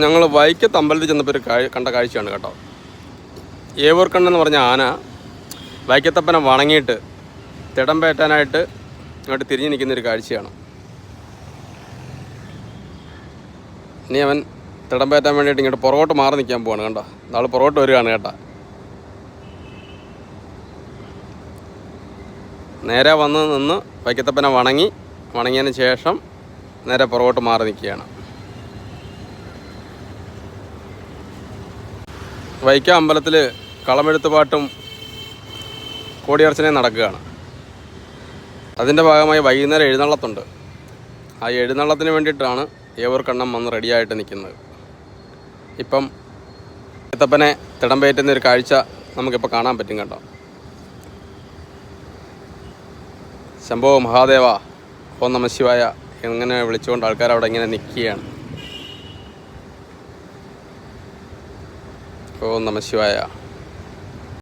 ഞങ്ങൾ വൈക്കത്ത് അമ്പലത്തിൽ ചെന്നപ്പോൾ ഒരു കാഴ് കണ്ട കാഴ്ചയാണ് കേട്ടോ. ഏവൂർക്കണ്ണെന്ന് പറഞ്ഞ ആന വൈക്കത്തപ്പനെ വണങ്ങിയിട്ട് തിടം പേറ്റാനായിട്ട് അങ്ങോട്ട് തിരിഞ്ഞു നിൽക്കുന്ന ഒരു കാഴ്ചയാണ്. ഇനി അവൻ തിടം പേറ്റാൻ വേണ്ടിയിട്ട് ഇങ്ങോട്ട് പുറകോട്ട് മാറി നിൽക്കാൻ പോവാണ് കണ്ടോ. നാളെ പുറകോട്ട് വരികയാണ് കേട്ടോ. നേരെ വന്ന് നിന്ന് വൈക്കത്തപ്പനെ വണങ്ങി വണങ്ങിയതിന് ശേഷം നേരെ പുറകോട്ട് മാറി നിൽക്കുകയാണ്. വൈക്കം അമ്പലത്തിൽ കളമെഴുത്ത് പാട്ടും കോടിയർച്ചനയും നടക്കുകയാണ്. അതിന്റെ ഭാഗമായി വൈകുന്നേരം എഴുന്നള്ളത്തുണ്ട്. ആ എഴുന്നള്ളത്തിന് വേണ്ടിയിട്ടാണ് ഏവർക്കണ്ണം വന്ന് റെഡിയായിട്ട് നിൽക്കുന്നത്. ഇപ്പം എത്തപ്പനെ തിടമ്പേറ്റുന്ന ഒരു കാഴ്ച നമുക്കിപ്പോൾ കാണാൻ പറ്റും കേട്ടോ. ശംഭോ മഹാദേവ ഓ നമ ശിവായ എങ്ങനെ വിളിച്ചുകൊണ്ട് ആൾക്കാർ അവിടെ ഇങ്ങനെ നിൽക്കുകയാണ്. ഓം നമ ശിവായ